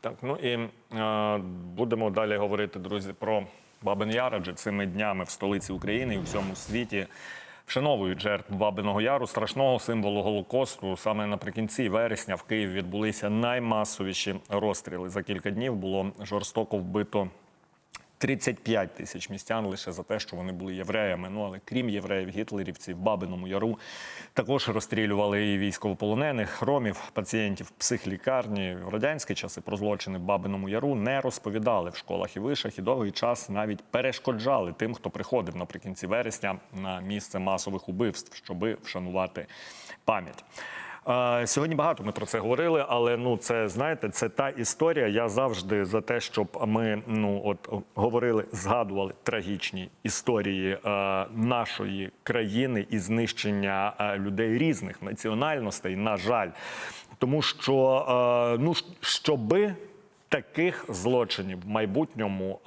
Так, ну і е, будемо далі говорити, друзі, про Бабин Яр, адже цими днями в столиці України і у всьому світі вшановують жертв Бабиного Яру, страшного символу Голокосту. Саме наприкінці вересня в Києві відбулися наймасовіші розстріли. За кілька днів було жорстоко вбито 35 тисяч містян лише за те, що вони були євреями. Ну але крім євреїв, гітлерівців, в Бабиному Яру також розстрілювали і військовополонених, ромів, пацієнтів психлікарні. В радянські часи про злочини в Бабиному Яру не розповідали в школах і вишах, і довгий час навіть перешкоджали тим, хто приходив наприкінці вересня на місце масових убивств, щоби вшанувати пам'ять. Сьогодні багато ми про це говорили, але ну це знаєте, це та історія. Я завжди за те, щоб ми ну от говорили, згадували трагічні історії е, нашої країни і знищення е, людей різних національностей. На жаль, тому що е, ну щоби таких злочинів в майбутньому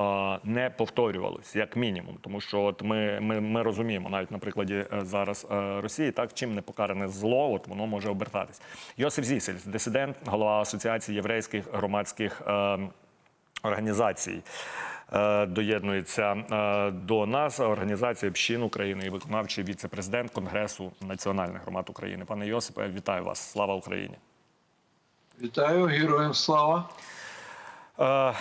не повторювалось, як мінімум, тому що от ми, ми, ми розуміємо навіть на прикладі е, зараз е, Росії, так чим не покаране зло, от воно може обертатись. Йосиф Зісельс, дисидент, голова асоціації єврейських громадських е, організацій. Доєднується до нас організація общин України і виконавчий віце-президент Конгресу національних громад України. Пане Йосипе, вітаю вас! Слава Україні! Вітаю, героям слава. Е,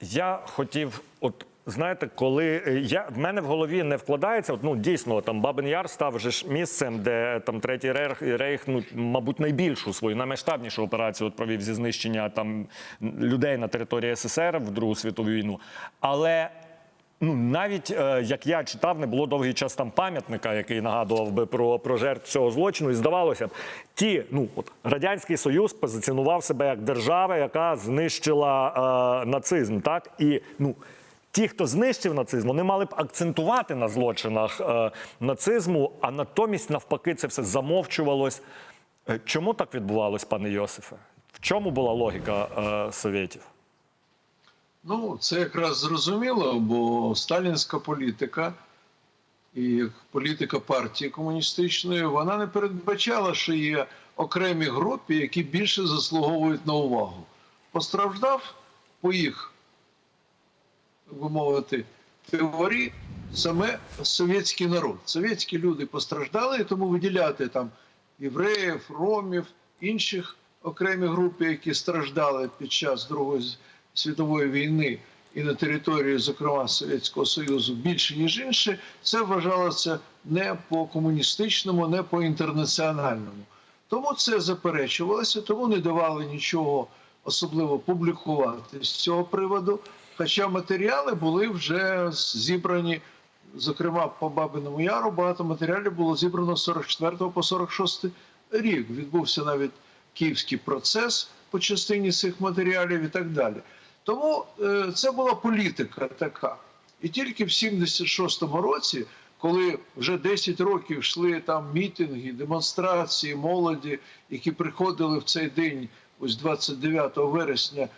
я хотів, от знаєте, коли е, я в мене в голові не вкладається, от, ну дійсно там Бабин Яр став же ж місцем, де там третій рейх, рейх ну мабуть, найбільшу свою наймасштабнішу операцію от провів зі знищення там людей на території СССР в Другу світову війну. Але Ну, навіть е, як я читав, не було довгий час там пам'ятника, який нагадував би про, про жертв цього злочину. І здавалося б, ті, ну от радянський союз позиціонував себе як держава, яка знищила е, нацизм. Так і ну. Ті, хто знищив нацизм, вони мали б акцентувати на злочинах е, нацизму, а натомість, навпаки, це все замовчувалось. Е, чому так відбувалось, пане Йосифе? В чому була логіка е, совєтів? Ну, це якраз зрозуміло, бо сталінська політика і політика партії комуністичної вона не передбачала, що є окремі групи, які більше заслуговують на увагу. Постраждав по їх, би мовити, теорії саме совєтський народ. Совєтські люди постраждали, і тому виділяти там євреїв, ромів, інших окремі групи, які страждали під час Другої світової війни і на території, зокрема Совєтського Союзу, більше ніж інші, це вважалося не по комуністичному, не по інтернаціональному. Тому це заперечувалося, тому не давали нічого особливо публікувати з цього приводу. Хоча матеріали були вже зібрані, зокрема по Бабиному Яру, багато матеріалів було зібрано з 44 по 46 рік. Відбувся навіть київський процес по частині цих матеріалів і так далі. Тому е, це була політика така. І тільки в 76-му році, коли вже 10 років йшли там мітинги, демонстрації, молоді, які приходили в цей день, ось 29 вересня, е,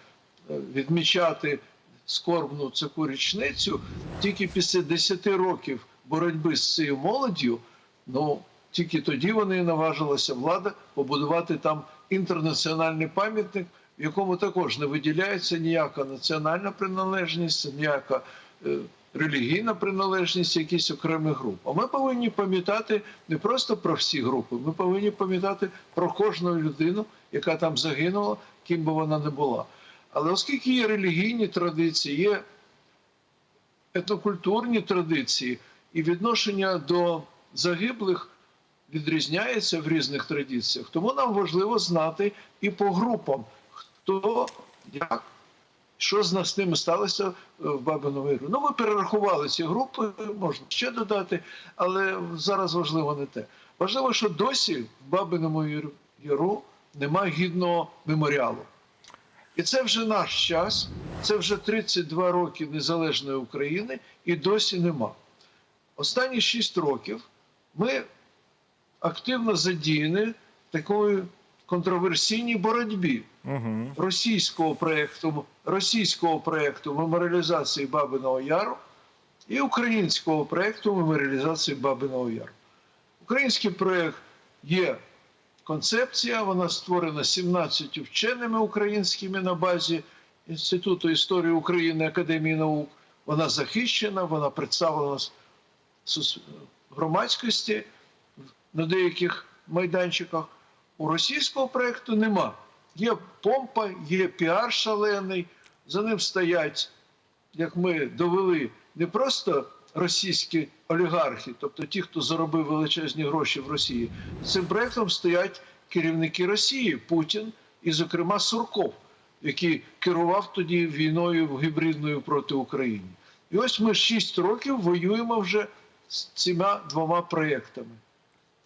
відмічати скорбну таку річницю, тільки після 10 років боротьби з цією молоддю, ну тільки тоді вони наважилася влада побудувати там інтернаціональний пам'ятник, в якому також не виділяється ніяка національна приналежність, ніяка е, релігійна приналежність якихось окремих груп. А ми повинні пам'ятати не просто про всі групи, ми повинні пам'ятати про кожну людину, яка там загинула, ким би вона не була. Але оскільки є релігійні традиції, є етнокультурні традиції і відношення до загиблих відрізняється в різних традиціях, тому нам важливо знати і по групам, хто як. Що з нас з ними сталося в Бабиному Яру? Ну, ми перерахували ці групи, можна ще додати, але зараз важливо не те. Важливо, що досі в Бабиному Яру немає гідного меморіалу. І це вже наш час, це вже 32 роки незалежної України, і досі нема. Останні 6 років ми активно задіяні в такої контроверсійній боротьбі Угу. російського проєкту, російського проєкту меморіалізації Бабиного Яру і українського проєкту меморіалізації Бабиного Яру. Український проєкт є концепція, вона створена 17 вченими українськими на базі Інституту історії України Академії наук. Вона захищена, вона представлена громадськості на деяких майданчиках. У російського проєкту нема. Є помпа, є піар шалений, за ним стоять, як ми довели, не просто російські олігархи, тобто ті, хто заробив величезні гроші в Росії. Цим проєктом стоять керівники Росії, Путін і, зокрема, Сурков, який керував тоді війною гібридною проти України. І ось ми 6 років воюємо вже з цими двома проєктами.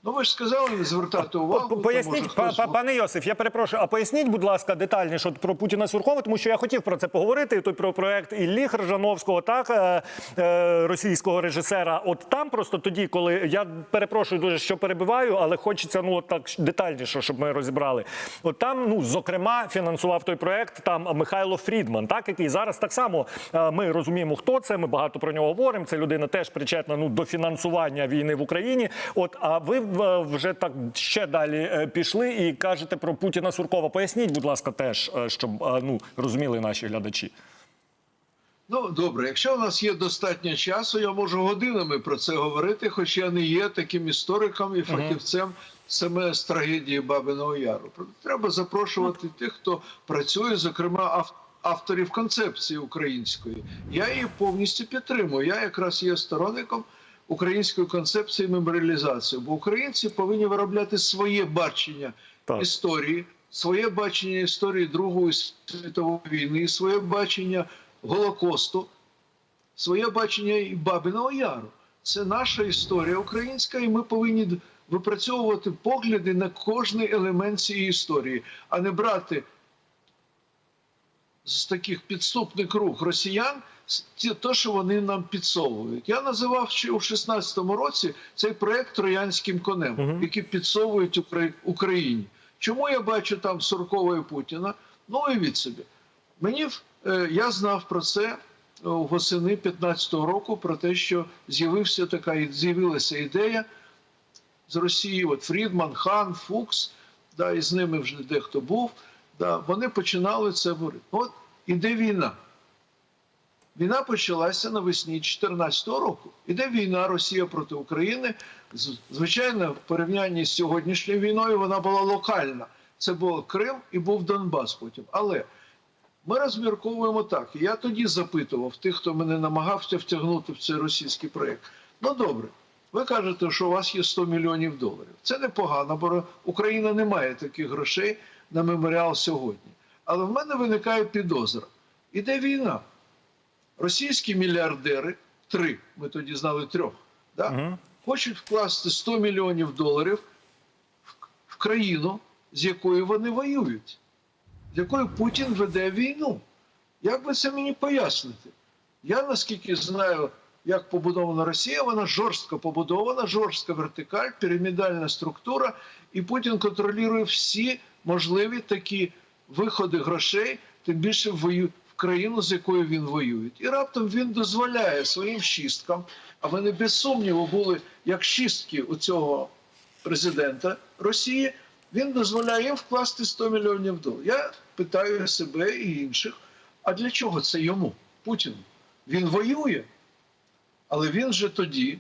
Ну, ви ж сказали не звертати увагу. Поясніть, па- хтось пане Йосиф, я перепрошую, а поясніть, будь ласка, детальніше про Путіна Суркова, тому що я хотів про це поговорити. і Той про проект Іллі Хржановського, так е, е, російського режисера. От там просто тоді, коли я перепрошую дуже, що перебиваю, але хочеться ну от так детальніше, щоб ми розібрали. От там, ну зокрема, фінансував той проект там Михайло Фрідман, так який зараз так само е, ми розуміємо, хто це. Ми багато про нього говоримо. Це людина теж причетна ну до фінансування війни в Україні. От а ви вже так ще далі е, пішли і кажете про Путіна Суркова. Поясніть, будь ласка, теж е, щоб е, ну розуміли наші глядачі. Ну, добре, якщо у нас є достатньо часу, я можу годинами про це говорити, хоч я не є таким істориком і фахівцем саме з трагедії Бабиного Яру. Треба запрошувати тих, хто працює, зокрема авторів концепції української. Я її повністю підтримую. Я якраз є сторонником української концепції меморіалізації, бо українці повинні виробляти своє бачення Так. історії, своє бачення історії Другої світової війни, своє бачення Голокосту, своє бачення і Бабиного Яру. Це наша історія українська, і ми повинні випрацьовувати погляди на кожний елемент цієї історії, а не брати з таких підступних рук росіян то, що вони нам підсовують. Я називав ще у 16-му році цей проект троянським конем, Мгм. який підсовують Украї- Україні. Чому я бачу там Суркова і Путіна? Ну уявіть собі. Мені е, я знав про це е, восени 15-го року, про те, що з'явився така з'явилася ідея з Росії. От Фрідман, Хан, Фукс, да, і з ними вже дехто був. Да, вони починали це говорити. От іде війна. Війна почалася навесні 2014 року. Іде війна Росія проти України. Звичайно, в порівнянні з сьогоднішньою війною вона була локальна. Це був Крим і був Донбас потім. Але ми розмірковуємо так. Я тоді запитував тих, хто мене намагався втягнути в цей російський проєкт. Ну добре, ви кажете, що у вас є 100 мільйонів доларів. Це непогано, бо Україна не має таких грошей на меморіал сьогодні. Але в мене виникає підозра. Іде війна. Російські мільярдери, три, ми тоді знали трьох, да? Мгм. хочуть вкласти 100 мільйонів доларів в- країну, з якою вони воюють, з якою Путін веде війну. Як ви це мені поясните? Я наскільки знаю, як побудована Росія, вона жорстко побудована, жорстка вертикаль, пірамідальна структура, і Путін контролює всі можливі такі виходи грошей, тим більше в вою- в країну, з якою він воює. І раптом він дозволяє своїм шісткам, а вони без сумніву були як шістки у цього президента Росії, він дозволяє їм вкласти 100 мільйонів доларів. Я питаю себе і інших, а для чого це йому, Путіну? Він воює, але він же тоді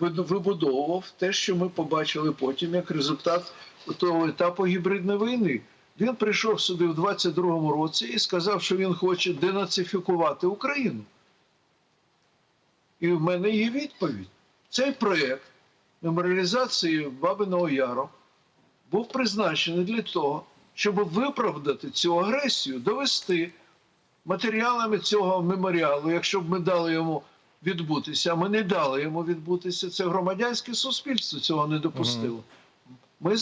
вибудовував те, що ми побачили потім як результат того етапу гібридної війни. Він прийшов сюди в 22-му році і сказав, що він хоче денацифікувати Україну. І в мене є відповідь. Цей проєкт меморіалізації Бабиного Яру був призначений для того, щоб виправдати цю агресію, довести матеріалами цього меморіалу, якщо б ми дали йому відбутися, ми не дали йому відбутися, це громадянське суспільство цього не допустило. Ми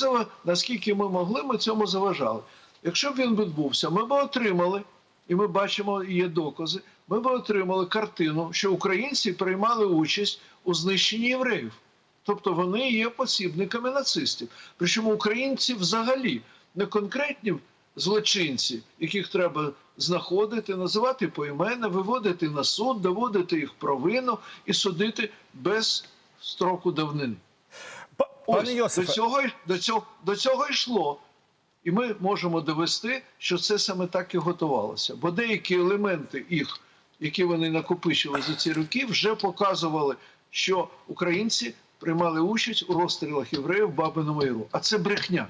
наскільки ми могли, ми цьому заважали. Якщо б він відбувся, ми б отримали, і ми бачимо, є докази, ми б отримали картину, що українці приймали участь у знищенні євреїв. Тобто вони є посібниками нацистів. Причому українці взагалі не конкретні злочинці, яких треба знаходити, називати поіменно, виводити на суд, доводити їх провину і судити без строку давнини. Ось, до цього, до, цього, до цього йшло. І ми можемо довести, що це саме так і готувалося. Бо деякі елементи їх, які вони накопичили за ці роки, вже показували, що українці приймали участь у розстрілах євреїв в Бабиному Яру. А це брехня.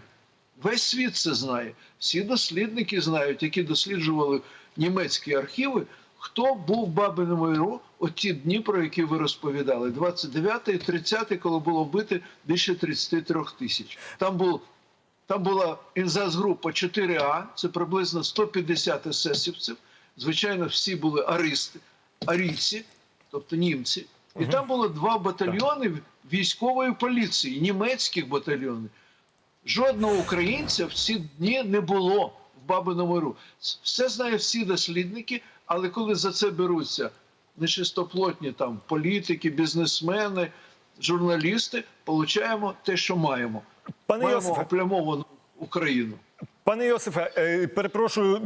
Весь світ це знає. Всі дослідники знають, які досліджували німецькі архіви, хто був Бабиному Яру от ті дні, про які ви розповідали, 29 і 30, коли було вбито більше 33 тисяч. Там був там була інзас-група 4А, це приблизно 150 есесівців. Звичайно, всі були аристи, арійці, тобто німці. І Мгм. там було два батальйони військової поліції, німецьких батальйонів. Жодного українця в ці дні не було в Бабиному Яру. Все знають всі дослідники, але коли за це беруться нечистоплотні там політики, бізнесмени, журналісти, получаємо те, що маємо. Пане маємо Йосифе, Україну. Пане Йосифе, е, перепрошую,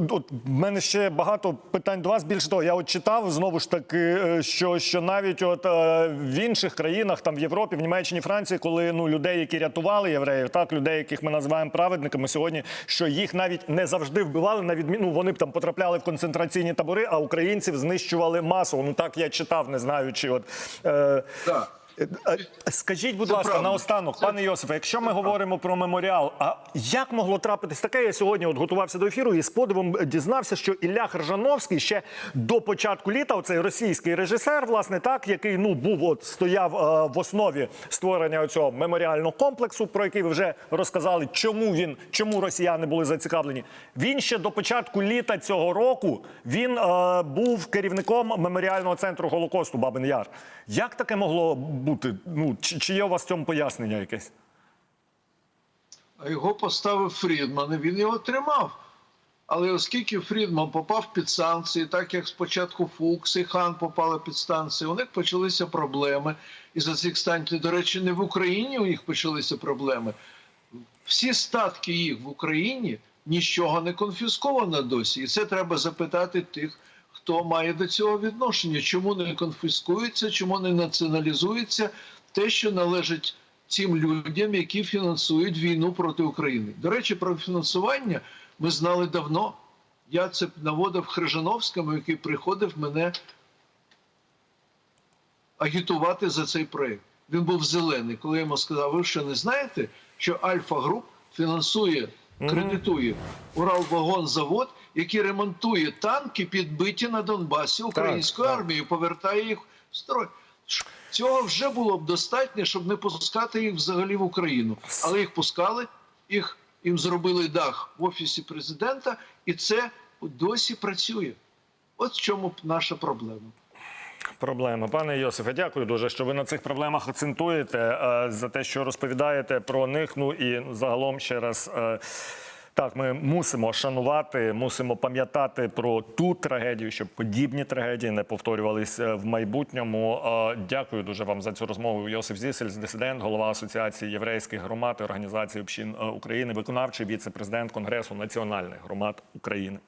в мене ще багато питань до вас. Більше того, я от читав знову ж таки, е, що, що навіть от е, в інших країнах, там в Європі, в Німеччині, Франції, коли ну людей, які рятували євреїв, так людей, яких ми називаємо праведниками сьогодні, що їх навіть не завжди вбивали, на відміну ну, вони б там потрапляли в концентраційні табори, а українців знищували масово. Ну так я читав, не знаю, чи от. Е, Так. Е, е, Скажіть, будь ласка, наостанок, пане Йосифе, якщо ми говоримо про меморіал, а як могло трапитись таке? Я сьогодні от готувався до ефіру і з подивом дізнався, що Ілля Хержановський ще до початку літа, оцей російський режисер, власне, так, який ну був от стояв е, в основі створення цього меморіального комплексу, про який ви вже розказали, чому він, чому росіяни були зацікавлені. Він ще до початку літа цього року він е, був керівником меморіального центру Голокосту Бабин Яр. Як таке могло бути? Ну чи, чи є у вас в цьому пояснення якесь? Його поставив Фрідман, і він його тримав. Але оскільки Фрідман попав під санкції, так як спочатку Фукс і Хан попали під санкції, у них почалися проблеми. І за цих станцій, до речі, не в Україні у них почалися проблеми. Всі статки їх в Україні нічого не конфісковано досі. І це треба запитати тих, хто має до цього відношення. Чому не конфіскується, чому не націоналізується те, що належить цим людям, які фінансують війну проти України. До речі, про фінансування ми знали давно. Я це наводив Хрижановському, який приходив мене агітувати за цей проєкт. Він був зелений. Коли я йому сказав, ви що не знаєте, що Альфа Груп фінансує, кредитує Уралвагонзавод, який ремонтує танки, підбиті на Донбасі українською так. армією, повертає їх в строй. Цього вже було б достатньо, щоб не пускати їх взагалі в Україну. Але їх пускали, їх їм зробили дах в офісі президента, і це досі працює. От в чому наша проблема. Проблема, пане Йосифе, дякую дуже, що ви на цих проблемах акцентуєте е, за те, що розповідаєте про них. Ну і загалом ще раз. Е, Так, ми мусимо шанувати, мусимо пам'ятати про ту трагедію, щоб подібні трагедії не повторювалися в майбутньому. Е, Дякую дуже вам за цю розмову. Йосиф Зісель, дисидент, голова Асоціації єврейських громад і організації общин е, України, виконавчий віце-президент Конгресу національних громад України.